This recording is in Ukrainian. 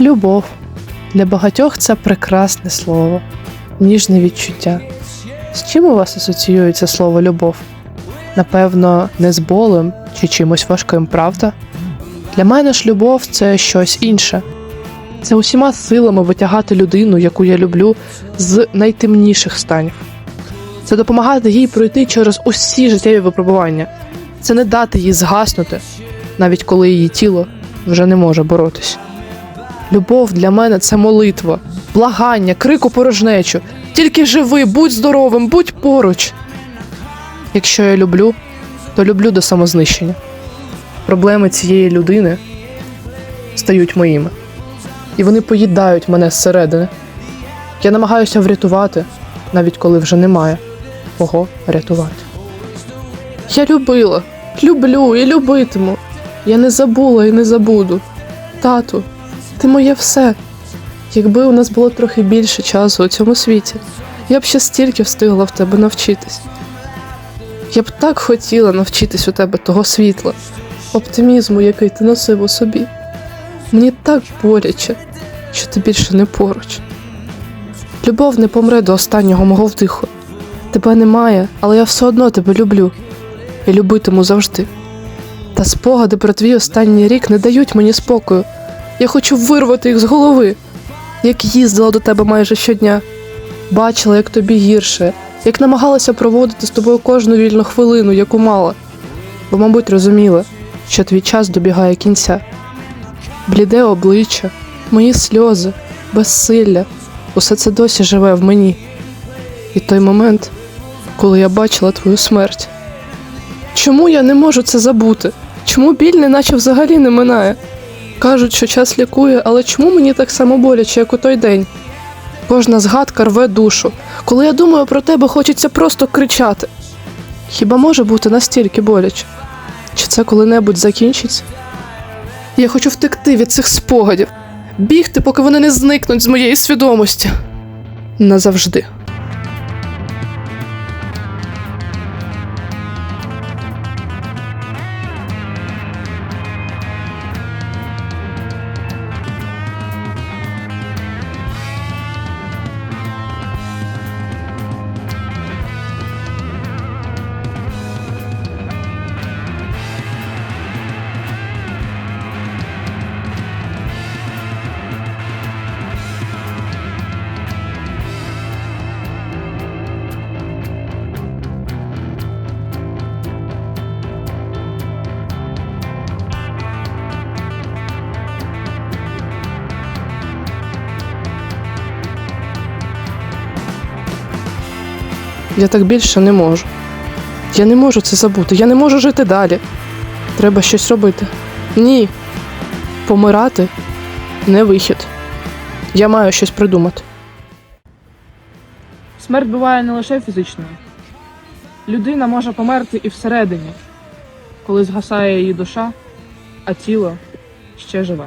Любов. Для багатьох це прекрасне слово, ніжне відчуття. З чим у вас асоціюється слово любов? Напевно, не з болем чи чимось важким, правда? Для мене ж любов це щось інше. Це усіма силами витягати людину, яку я люблю, з найтемніших станів. Це допомагати їй пройти через усі життєві випробування. Це не дати їй згаснути, навіть коли її тіло вже не може боротись. Любов для мене це молитва, благання, крику порожнечу. Тільки живи, будь здоровим, будь поруч. Якщо я люблю, то люблю до самознищення. Проблеми цієї людини стають моїми. І вони поїдають мене зсередини. Я намагаюся врятувати, навіть коли вже немає кого рятувати. Я любила, люблю і любитиму. Я не забула і не забуду. Тату, ти моє все. Якби у нас було трохи більше часу у цьому світі, я б ще стільки встигла в тебе навчитись. Я б так хотіла навчитись у тебе того світла, оптимізму, який ти носив у собі. Мені так боляче, що ти більше не поруч. Любов не помре до останнього мого вдиху. Тебе немає, але я все одно тебе люблю і любитиму завжди. Та спогади про твій останній рік не дають мені спокою. Я хочу вирвати їх з голови, як їздила до тебе майже щодня, бачила, як тобі гірше, як намагалася проводити з тобою кожну вільну хвилину, яку мала, бо, мабуть, розуміла, що твій час добігає кінця. Бліде обличчя, мої сльози, безсилля, усе це досі живе в мені. І той момент, коли я бачила твою смерть. Чому я не можу це забути? Чому біль неначе взагалі не минає? Кажуть, що час лікує, але чому мені так само боляче, як у той день? Кожна згадка рве душу. Коли я думаю про тебе, хочеться просто кричати. Хіба може бути настільки боляче? Чи це коли-небудь закінчиться? Я хочу втекти від цих спогадів, бігти, поки вони не зникнуть з моєї свідомості. Назавжди. Я так більше не можу. Я не можу це забути. Я не можу жити далі. Треба щось робити. Ні. Помирати не вихід. Я маю щось придумати. Смерть буває не лише фізичною. Людина може померти і всередині, коли згасає її душа, а тіло ще живе.